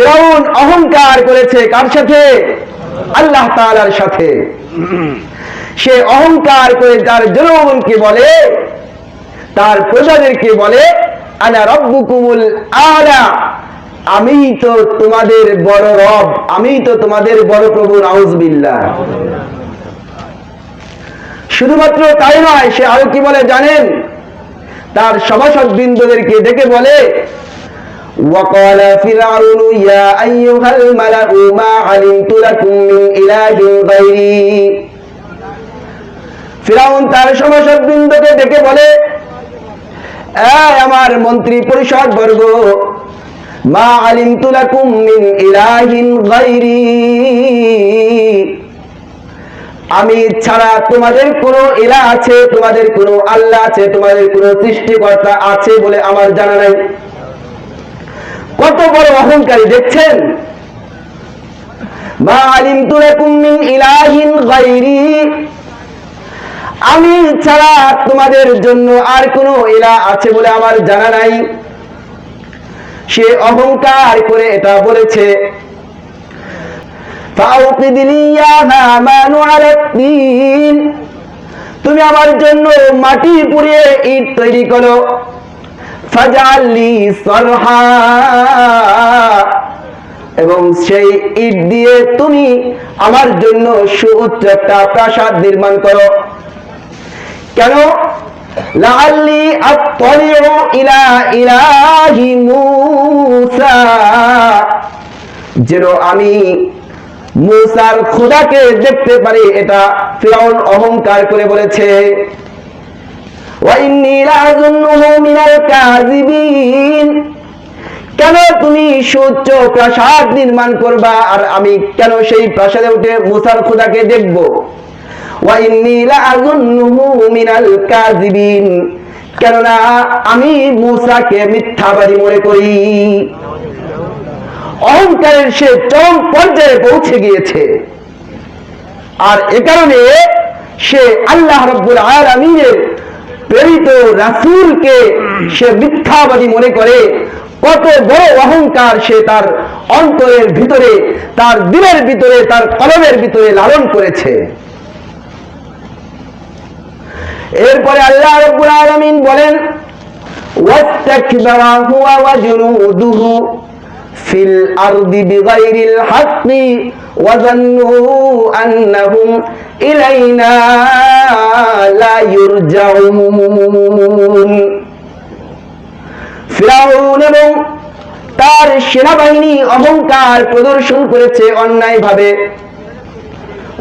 ফেরাউন অহংকার করেছে কার সাথে? আল্লাহ তাআলার সাথে। সে অহংকার করে তার জনগণকে বলে, তার প্রজাদেরকে বলে, আনা রব্বুকুমুল আলা। আমি তো তোমাদের বড় রব, আমি তো তোমাদের বড় প্রভু, নাউজবিল্লাহ। শুধুমাত্র তাই নয়, সে আরও কি বলে জানেন? তার সভাসদ বিন্দুদেরকে ডেকে বলে وقال فرعون يا أيها الملأ ما علمت لكم من إله غيري ফিরাউন তার সভাসদ বিন্দুকে ডেকে বলে এই আমার মন্ত্রী পরিষদ বর্গ মা আলিমতু লাকুম মিন ইলাহিন গায়রি আমি ছাড়া তোমাদের কোন ইলা আছে তোমাদের কোন আল্লাহ আছে তোমাদের কোন সৃষ্টিকর্তা আছে বলে আমার জানা নাই কত বড় অহংকারী, দেখছেন? আমি ছাড়া তোমাদের জন্য আর কোন এলা আছে বলে আমার জানা নাই। সে অহংকার করে এটা বলেছে। তুমি আমার জন্য মাটি পুড়িয়ে ইট তৈরি করো। ফাজালি সরহা। এবং সেই ইট দিয়ে তুমি আমার জন্য সুউচ্চ একটা প্রাসাদ নির্মাণ করো। কেন? লাআল্লি আত্তালিউ ইলা ইলাহি মূসা। যেন আমি মুসার খোদাকে দেখতে পারি, এটা ফিরাউন অহংকার করে বলেছে। কেন তুমি সুউচ্চ প্রাসাদ নির্মাণ করবা আর আমি কেন সেই প্রাসাদে উঠে মুসার খোদাকে দেখব? কেননা আমি মুসাকে মিথ্যাবাদী মনে করি। অহংকারের সে চরম পর্যায়ে পৌঁছে গিয়েছে। আর এ কারণে সে আল্লাহ রব্বুল আলামিনের প্রেরিত রাসূলকে সে মিথ্যাবাদী মনে করে, কত বড় অহংকার সে তার অন্তরের ভিতরে, তার দিলের ভিতরে, তার কলমের ভিতরে লালন করেছে। এরপরে আল্লাহ রব্বুল আলামিন বলেন ওয়াস্তাকবারা হুয়া ওয়া জুনুদুহু في الأرض بغير الحق وظنوا أنهم إلينا لا يرجعون ফিরাউন এবং তার সেনাবাহিনী অহংকার প্রদর্শন করেছে অন্যায় ভাবে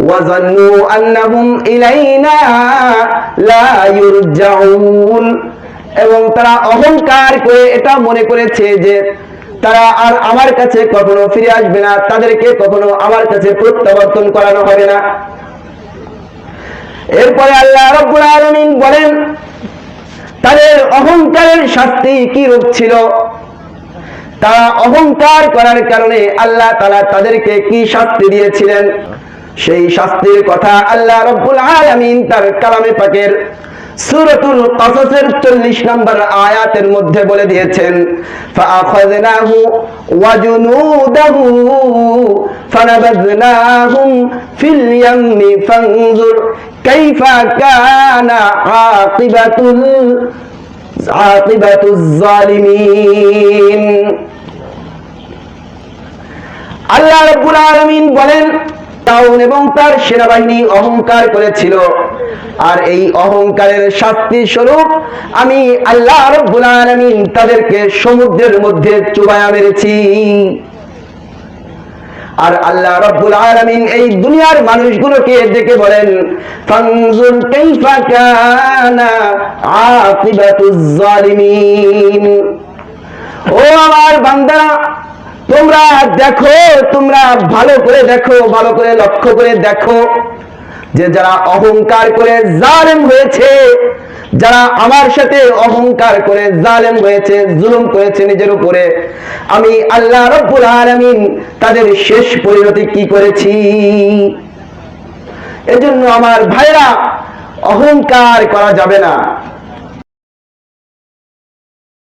ওয়াজান্নু আন্নাহুম ইলাইনা লা ইউরজাউন এবং তারা অহংকার করে এটা মনে করেছে যে তারা আর আমার কাছে কখনো ফিরে আসবে না, তাদেরকে কখনো আমার কাছে প্রত্যাবর্তন করানো হবে না। এরপরে আল্লাহ রব্বুল আলামিন বলেন, তাদের অহংকারের শাস্তি কি রূপ ছিল? তারা অহংকার করার কারণে আল্লাহ তালা তাদেরকে কি শাস্তি দিয়েছিলেন? সেই শাস্তির কথা আল্লাহ রব্বুল আলামিন তার কালামে পাকের সূরাতুল কসসের 40 নম্বর আয়াতের মধ্যে বলে দিয়েছেন ওয়া জুনুদাহু ফানাবাযনাহুম ফিল ইয়াম্মি ফানজুর কাইফা কানা আকিবাতুল, আকিবাতুজ জালিমিন। আল্লাহ রাব্বুল আলামিন বলেন ফিরাউন এবং তার সেনাবাহিনী অহংকার করেছিল। আর এই অহংকারের শাস্তি স্বরূপ আমি আল্লাহ রব্বুল আলামিন তাদেরকে সমুদ্রের মধ্যে চুবায়া মেরেছি। আর আল্লাহ রব্বুল আলামিন এই দুনিয়ার মানুষগুলোকে দেখে বলেন, ফানজুর কাইফা কানা আকিবাতুজ জালিমিন ও আমার বান্দারা তোমরা দেখো, তোমরা ভালো করে দেখো, ভালো করে লক্ষ্য করে দেখো যে যারা অহংকার করে জালেম হয়েছে, যারা আমার সাথে অহংকার করে জালেম হয়েছে, জুলুম করেছে নিজের উপরে, আমি আল্লাহ রব্বুল আলামিন তাদের শেষ পরিণতি কি করেছি? এজন্য আমার ভাইরা, অহংকার করা যাবে না।